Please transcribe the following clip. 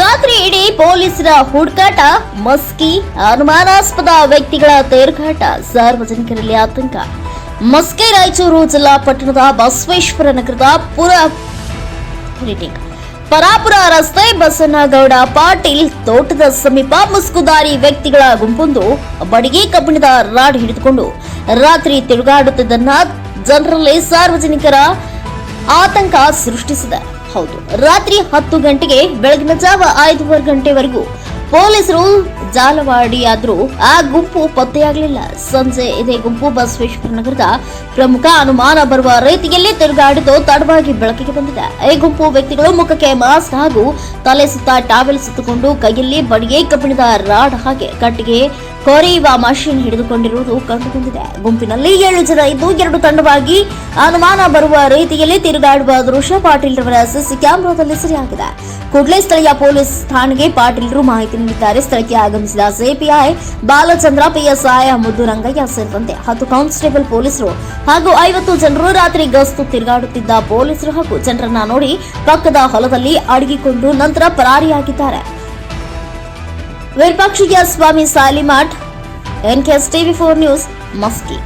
ರಾತ್ರಿ ಇಡೀ ಪೊಲೀಸರ ಹುಡುಕಾಟ, ಮಸ್ಕಿ, ಅನುಮಾನಾಸ್ಪದ ವ್ಯಕ್ತಿಗಳ ತೇರ್ಗಾಟ, ಸಾರ್ವಜನಿಕರಲ್ಲಿ ಆತಂಕ ಮಸ್ಕಿ, ರಾಯಚೂರು ಜಿಲ್ಲಾ ಪಟ್ಟಣದ ಬಸವೇಶ್ವರ ನಗರದ ಪುರ. ಪರಾಪುರ ರಸ್ತೆ ಬಸನಗೌಡ ಪಾಟೀಲ್ ತೋಟದ ಸಮೀಪ ಮುಸ್ಕುದಾರಿ ವ್ಯಕ್ತಿಗಳ ಗುಂಪೊಂದು ಬಡಿಗೆ ಕಬ್ಬಿಣದ ರಾಡ್ ಹಿಡಿದುಕೊಂಡು ರಾತ್ರಿ ತಿರುಗಾಡುತ್ತಿದ್ದನ್ನ ಜನರಲ್ಲಿ ಸಾರ್ವಜನಿಕರ ಆತಂಕ ಸೃಷ್ಟಿಸಿದೆ ಹೌದು. ರಾತ್ರಿ ಹತ್ತು ಗಂಟೆಗೆ ಬೆಳಗಿನ ಜಾವ ಐದೂವರೆ ಗಂಟೆವರೆಗೂ ಪೊಲೀಸರು ಜಾಲವಾಡಿಯಾದ್ರೂ ಆ ಗುಂಪು ಪತ್ತೆಯಾಗಲಿಲ್ಲ. ಸಂಜೆ ಇದೇ ಗುಂಪು ಬಸವೇಶ್ವರ ನಗರದ ಪ್ರಮುಖ ಅನುಮಾನ ಬರುವ ರೀತಿಯಲ್ಲಿ ತಿರುಗಾಡಿದ್ದು ತಡವಾಗಿ ಬೆಳಕಿಗೆ ಬಂದಿದೆ. ಈ ಗುಂಪು ವ್ಯಕ್ತಿಗಳು ಮುಖಕ್ಕೆ ಮಾಸ್ಕ್ ಹಾಗೂ ತಲೆ ಸುತ್ತ ಟಾವೆಲ್ ಸುತ್ತಕೊಂಡು ಕೈಯಲ್ಲಿ ಬಡಿಗೆ ಕಬ್ಬಿಣದ ರಾಡ್ ಹಾಗೆ ಕಟ್ಟಿಗೆ ಕೊರೆಯುವ ಮಷೀನ್ ಹಿಡಿದುಕೊಂಡಿರುವುದು ಕಂಡುಬಂದಿದೆ. ಗುಂಪಿನಲ್ಲಿ ಏಳು ಜನ ಇದ್ದು ಎರಡು ತಂಡವಾಗಿ ಅನುಮಾನ ಬರುವ ರೀತಿಯಲ್ಲಿ ತಿರುಗಾಡುವ ದೃಶ್ಯ ಪಾಟೀಲ್ ರವರ ಸಿಸಿ ಕ್ಯಾಮೆರಾದಲ್ಲಿ ಸೆರೆಯಾಗಿದೆ. ಕೂಡಲೇ ಸ್ಥಳೀಯ ಪೊಲೀಸ್ ಠಾಣೆಗೆ ಪಾಟೀಲ್ರು ಮಾಹಿತಿ ನೀಡಿದ್ದಾರೆ. ಸ್ಥಳಕ್ಕೆ ಆಗಮಿಸಿದ ಸಿಪಿಐ ಬಾಲಚಂದ್ರ, ಪಿಎಸ್ಐ ಮುದ್ದುರಂಗಯ್ಯ ಸೇರಿದಂತೆ ಹತ್ತು ಕಾನ್ಸ್ಟೇಬಲ್ ಪೊಲೀಸರು ಹಾಗೂ ಐವತ್ತು ಜನರು ರಾತ್ರಿ ಗಸ್ತು ತಿರುಗಾಡುತ್ತಿದ್ದ ಪೊಲೀಸರು ಹಾಗೂ ಜನರನ್ನ ನೋಡಿ ಪಕ್ಕದ ಹೊಲದಲ್ಲಿ ಅಡಗಿಕೊಂಡು ನಂತರ ಪರಾರಿಯಾಗಿದ್ದಾರೆ. ವಿರೂಪಾಕ್ಷಿಯ Swamy Salimath NKS TV four news Maski